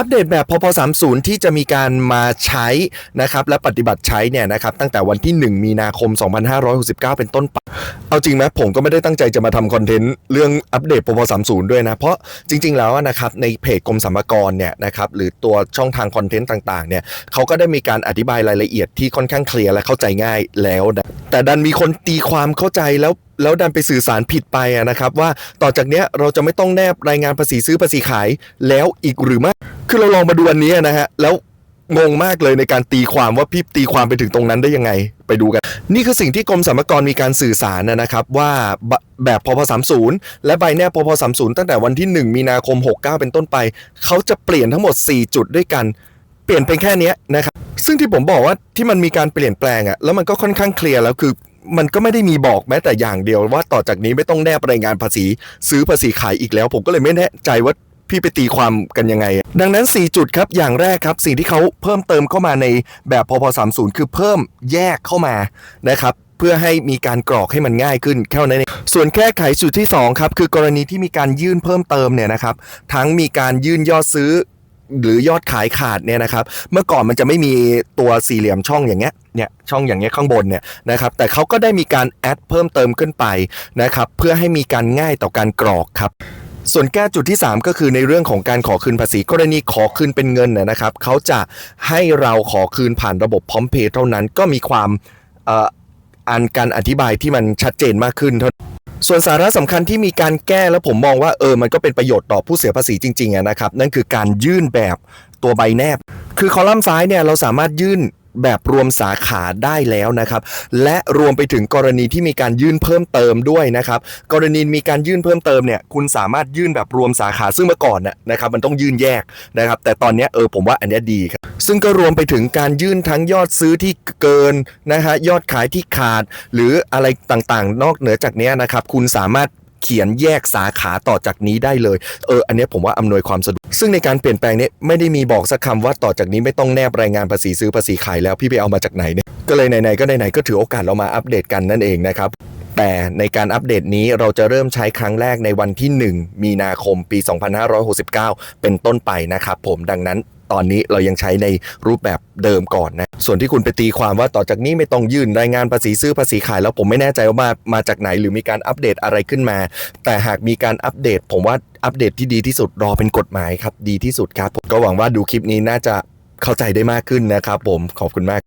อัปเดตแบบพพ30 ที่จะมีการมาใช้นะครับและปฏิบัติใช้เนี่ยนะครับตั้งแต่วันที่ 1 มีนาคม 2569 เป็นต้นไป เอาจริงไหมผมก็ไม่ได้ตั้งใจจะมาทำคอนเทนต์เรื่องอัปเดตพพ30 ด้วยนะ เพราะจริง ๆ แล้วนะครับในเพจกรมสรรพากรเนี่ยนะครับหรือตัวช่องทางคอนเทนต์ต่างๆเนี่ยเขาก็ได้มีการอธิบายรายละเอียดที่ค่อนข้างเคลียร์และเข้าใจง่ายแล้วนะ แต่ดันมีคนตีความเข้าใจแล้วแล้วดันไปสื่อสารผิดไปะนะครับ ว่าต่อจากเนี้ยเราจะไม่ต้องแนบรายงานภาษีซื้อภาษีขายแล้วอีกหรือไม่คือเราลองมาดูอันนี้นะฮะแล้วงงมากเลยในการตีความว่าพี่ตีความไปถึงตรงนั้นได้ยังไงไปดูกัน นี่คือสิ่งที่กรมสรรพากรมีการสื่อสารนะครับ ว่าแบบพพ30 และใบแนบพพ30 ตั้งแต่วันที่ 1 มีนาคม 69 เป็นต้นไป เขาจะเปลี่ยนทั้งหมด 4 จุดด้วยกัน เปลี่ยนเป็นแค่นี้นะครับ ซึ่งที่ผมบอกว่าที่มันมีการเปลี่ยนแปลงอะแล้วมันก็ค่อนข้างเคลียร์แล้วคือมันก็ไม่ได้มีบอกแม้แต่อย่างเดียวว่าต่อจากนี้ไม่ต้องแนบรายงานภาษี ซื้อภาษีขายอีกแล้ว ผมก็เลยไม่แน่ใจว่าพี่ไปตีความกันยังไง ดังนั้น 4 จุดครับ อย่างแรกครับ สิ่งที่เขาเพิ่มเติมเข้ามาในแบบพพ30 คือเพิ่มแยกเข้ามานะครับเพื่อให้มีการกรอกให้มันง่ายขึ้นแค่นั้นเองส่วนแก้ไขจุดที่ 2 ครับ คือกรณีที่มีการยื่นเพิ่มเติมเนี่ยนะครับ ทั้งมีการยื่นยอดซื้อ หรือยอดขายขาดเนี่ยนะครับ เมื่อก่อนมันจะไม่มีตัวสี่เหลี่ยมช่องอย่างเงี้ยเนี่ยช่องอย่างเงี้ยข้างบนเนี่ยนะครับ แต่เขาก็ได้มีการแอดเพิ่มเติมขึ้นไปนะครับ เพื่อให้มีการง่ายต่อการกรอกครับส่วนแก้จุดที่ 3 ก็คือในเรื่องของการขอคืนภาษีกรณีขอคืนเป็นเงินนะนะครับเขาจะให้เราขอคืนผ่านระบบพร้อมเพย์เท่านั้นก็มีความอ่ออันการอธิบายที่มันชัดเจนมากขึ้นเท่า ส่วนสาระสำคัญที่มีการแก้แล้วผมมองว่าเออมันก็เป็นประโยชน์ต่อผู้เสียภาษีจริงๆนะครับ นั่นคือการยื่นแบบตัวใบแนบ คือคอลัมน์ซ้ายเนี่ยเราสามารถยื่นแบบรวมสาขาได้แล้วนะครับ และรวมไปถึงกรณีที่มีการยื่นเพิ่มเติมด้วยนะครับ กรณีมีการยื่นเพิ่มเติมเนี่ยคุณสามารถยื่นแบบรวมสาขาซึ่งเมื่อก่อนน่ะนะครับมันต้องยื่นแยกนะครับ แต่ตอนนี้เออผมว่าอันนี้ดีครับ ซึ่งก็รวมไปถึงการยื่นทั้งยอดซื้อที่เกินนะฮะยอดขายที่ขาด หรืออะไรต่างๆ นอกเหนือจากนี้นะครับ คุณสามารถเขียนแยกสาขาต่อจากนี้ได้เลย เออ อันนี้ผมว่าอำนวยความสะดวก ซึ่งในการเปลี่ยนแปลงเนี้ไม่ได้มีบอกสักคำว่าต่อจากนี้ไม่ต้องแนบรายงานภาษีซื้อภาษีขายแล้วพี่ไปเอามาจากไหนเนี่ย ก็เลยไหนๆก็ไหนๆก็ถือโอกาสเรามาอัปเดตกันนั่นเองนะครับ แต่ในการอัปเดตนี้เราจะเริ่มใช้ครั้งแรกในวันที่ 1 มีนาคมปี 2569 เป็นต้นไปนะครับผมดังนั้น ตอนนี้เรายังใช้ในรูปแบบเดิมก่อนนะ ส่วนที่คุณไปตีความว่าต่อจากนี้ไม่ต้องยื่นรายงานภาษีซื้อภาษีขาย แล้วผมไม่แน่ใจว่ามามาจากไหนหรือมีการอัปเดตอะไรขึ้นมา แต่หากมีการอัปเดต ผมว่าอัปเดตที่ดีที่สุดรอเป็นกฎหมายครับดีที่สุดครับผมก็หวังว่าดูคลิปนี้น่าจะเข้าใจได้มากขึ้นนะครับผมขอบคุณมาก